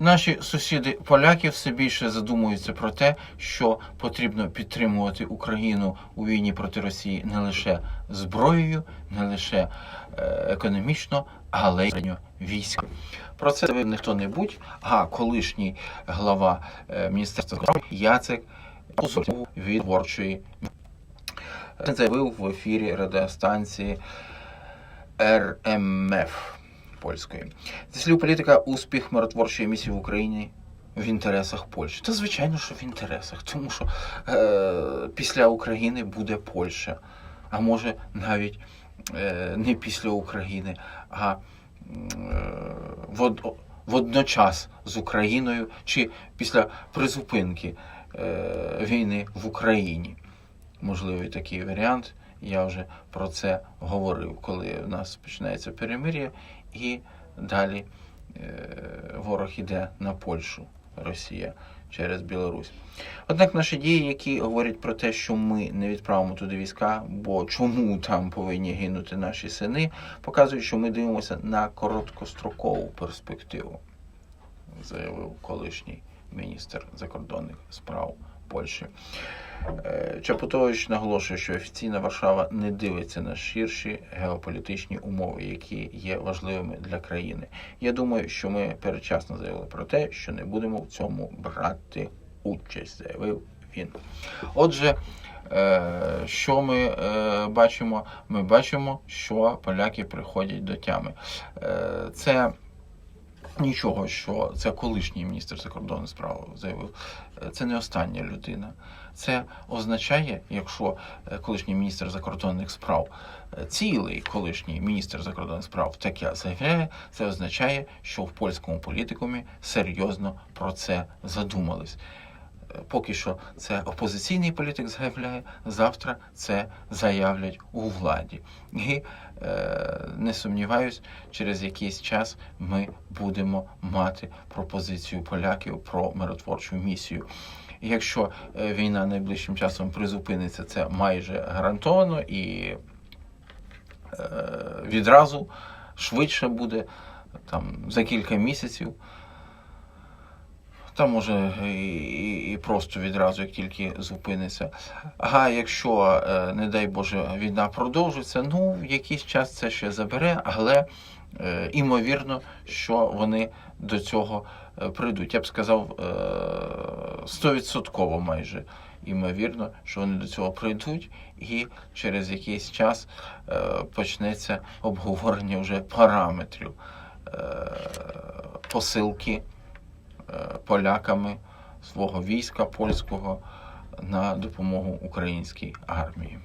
Наші сусіди поляки все більше задумуються про те, що потрібно підтримувати Україну у війні проти Росії не лише зброєю, не лише е, економічно, але й війська. Про це не хто-небудь, а колишній глава е, міністерства справ Яцек від творчої. Заявив в ефірі радіостанції РМФ польської. Слів політика, успіх миротворчої місії в Україні в інтересах Польщі. Та звичайно, що в інтересах, тому що е, після України буде Польща, а може навіть е, не після України, а е, водночас з Україною чи після призупинки е, війни в Україні. Можливий такий варіант. Я вже про це говорив, коли в нас починається перемир'я, і далі е, ворог іде на Польщу, Росія через Білорусь. Однак наші дії, які говорять про те, що ми не відправимо туди війська, бо чому там повинні гинути наші сини, показують, що ми дивимося на короткострокову перспективу, заявив колишній міністр закордонних справ Польщі. Е, Чапутович наголошує, що офіційна Варшава не дивиться на ширші геополітичні умови, які є важливими для країни. Я думаю, що ми передчасно заявили про те, що не будемо в цьому брати участь, заявив він. Отже, е, що ми е, бачимо? Ми бачимо, що поляки приходять до тями. Це нічого, що це колишній міністр закордонних справ заявив. Це не остання людина. Це означає, якщо е, колишній міністр закордонних справ, е, цілий колишній міністр закордонних справ таке заявляє, це означає, що в польському політикумі серйозно про це задумались. Поки що це опозиційний політик заявляє, завтра це заявлять у владі. І е, не сумніваюсь, через якийсь час ми будемо мати пропозицію поляків про миротворчу місію. Якщо е, війна найближчим часом призупиниться, це майже гарантовано і е, відразу швидше буде там за кілька місяців. Та може і, і, і просто відразу, як тільки зупиниться. А якщо, е, не дай Боже, війна продовжиться, ну якийсь час це ще забере, але е, імовірно, що вони до цього е, прийдуть. Я б сказав стовідсотково майже імовірно, що вони до цього прийдуть, і через якийсь час е, почнеться обговорення вже параметрів е, посилки поляками свого війська польського на допомогу українській армії.